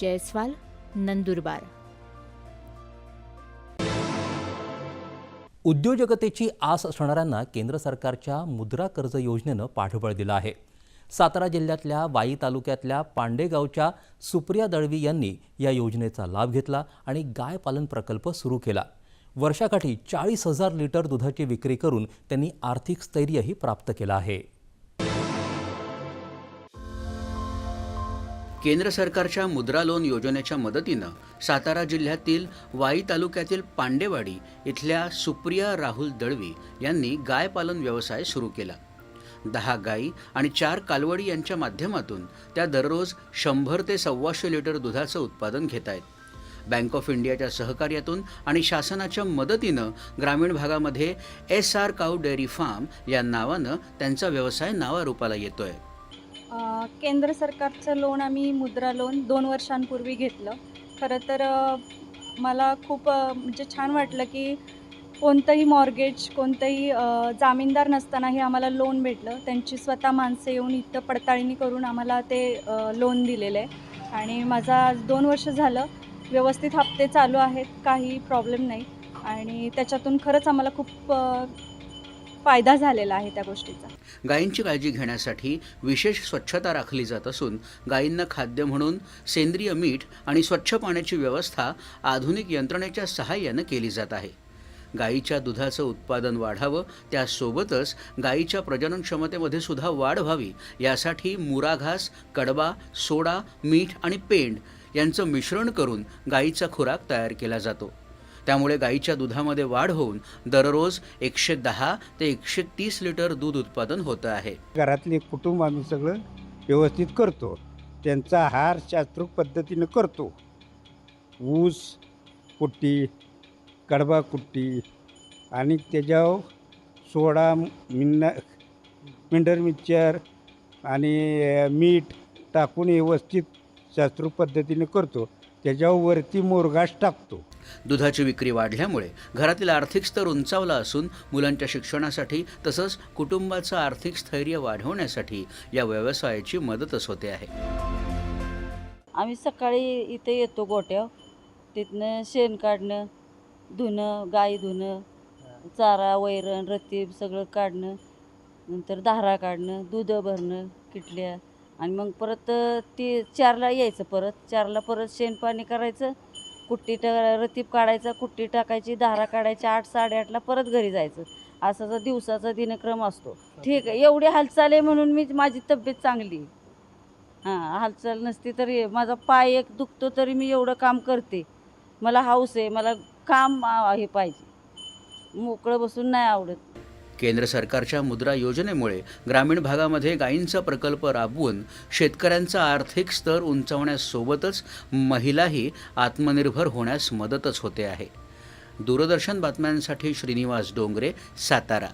जयस्वाल नंदुरबार. उद्योजकतेची आस असणाऱ्यांना केंद्र सरकारच्या मुद्रा कर्ज योजनेनं पाठबळ दिलं आहे. सातारा जिल्ह्यातल्या वाई तालुक्यातल्या पांडेगावच्या सुप्रिया दळवी यांनी या योजनेचा लाभ घेतला आणि गाय पालन प्रकल्प सुरू केला. वर्षाकाठी चाळीस हजार लिटर दुधाची विक्री करून त्यांनी आर्थिक स्थैर्यही प्राप्त केलं आहे. केंद्र सरकारच्या मुद्रा लोन योजनेच्या मदतीनं सातारा जिल्ह्यातील वाई तालुक्यातील पांडेवाडी इथल्या सुप्रिया राहुल दळवी यांनी गाय पालन व्यवसाय सुरू केला. दहा गाई आणि चार कालवडी यांच्या माध्यमातून त्या दररोज शंभर ते सव्वाशे लिटर दुधाचं उत्पादन घेत आहेत बँक ऑफ इंडियाच्या सहकार्यातून आणि शासनाच्या मदतीनं ग्रामीण भागामध्ये S R cow dairy farm या नावानं त्यांचा व्यवसाय नावारूपाला येतोय. आहे केंद्र सरकारचं लोन आम्ही मुद्रा लोन दोन वर्षांपूर्वी घेतलं. खरं तर मला खूप म्हणजे छान वाटलं की कोणतंही मॉर्गेज कोणतंही जामीनदार नसतानाही आम्हाला लोन भेटलं. त्यांची स्वतः माणसं येऊन इथं पडताळणी करून आम्हाला ते लोन दिलेलं. आहे आणि माझा आज दोन वर्ष झालं. व्यवस्थित हप्ते चालू आहेत. काही प्रॉब्लेम नाही. आणि त्याच्यातून खरंच आम्हाला खूप फायदा झालेला आहे त्या गोष्टीचा. गायींची काळजी घेण्यासाठी विशेष स्वच्छता राखली जात असून गायींना खाद्य म्हणून सेंद्रिय मीठ आणि स्वच्छ पाण्याची व्यवस्था आधुनिक यंत्रणेच्या सहाय्यानं केली जात आहे. गायीच्या दुधाचं उत्पादन वाढावं त्यासोबतच गायीच्या प्रजनन क्षमतेमध्ये सुद्धा वाढ व्हावी यासाठी मुराघास कडबा सोडा मीठ आणि पेंड यांचं मिश्रण करून गायीचा खुराक तयार केला जातो. त्यामुळे गाईच्या दुधामध्ये वाढ होऊन दररोज एकशे दहा ते एकशे तीस लिटर दूध उत्पादन होतं आहे. घरातले कुटुंब आम्ही सगळं व्यवस्थित करतो. त्यांचा आहार शास्त्रोक्त पद्धतीनं करतो. ऊस कुट्टी कडबा कुट्टी आणि त्याच्यावर सोडा मिन्न मिंडर मिक्सचर आणि मीठ टाकून व्यवस्थित शास्त्रोक्त पद्धतीनं करतो त्याच्यावर वरती मोरगास टाकतो. दुधाची विक्री वाढल्यामुळे घरातील आर्थिक स्तर उंचावला असून मुलांच्या शिक्षणासाठी तसंच कुटुंबाचं आर्थिक स्थैर्य वाढवण्यासाठी या व्यवसायाची मदतच होते आहे. आम्ही सकाळी इथे येतो गोट्यावर. तिथनं शेण काढणं धुणं गाई धुणं चारा वैरण रतीब सगळं काढणं नंतर धारा काढणं दूध भरणं किटल्या आणि मग परत ती चारला यायचं परत. चारला परत शेण पाणी करायचं कुट्टी ट रतीब काढायचा कुट्टी टाकायची धारा काढायची आठ साडेआठला परत घरी जायचं. असाचा दिवसाचा दिनक्रम असतो. ठीक आहे एवढी हालचाल आहे म्हणून मी माझी तब्येत चांगली आहे. हां हालचाल नसती तरी माझा पाय एक दुखतो तरी मी एवढं काम करते. मला हाऊस आहे मला काम हे पाहिजे. मोकळं बसून नाही आवडत. केंद्र सरकारच्या मुद्रा योजनेमुळे ग्रामीण भागामध्ये गायींचा प्रकल्प राबवून शेतकऱ्यांचा आर्थिक स्तर उंचावण्यासोबतच महिलाही आत्मनिर्भर होण्यास मदतच होते आहे. दूरदर्शन बातम्यांसाठी श्रीनिवास डोंगरे सातारा.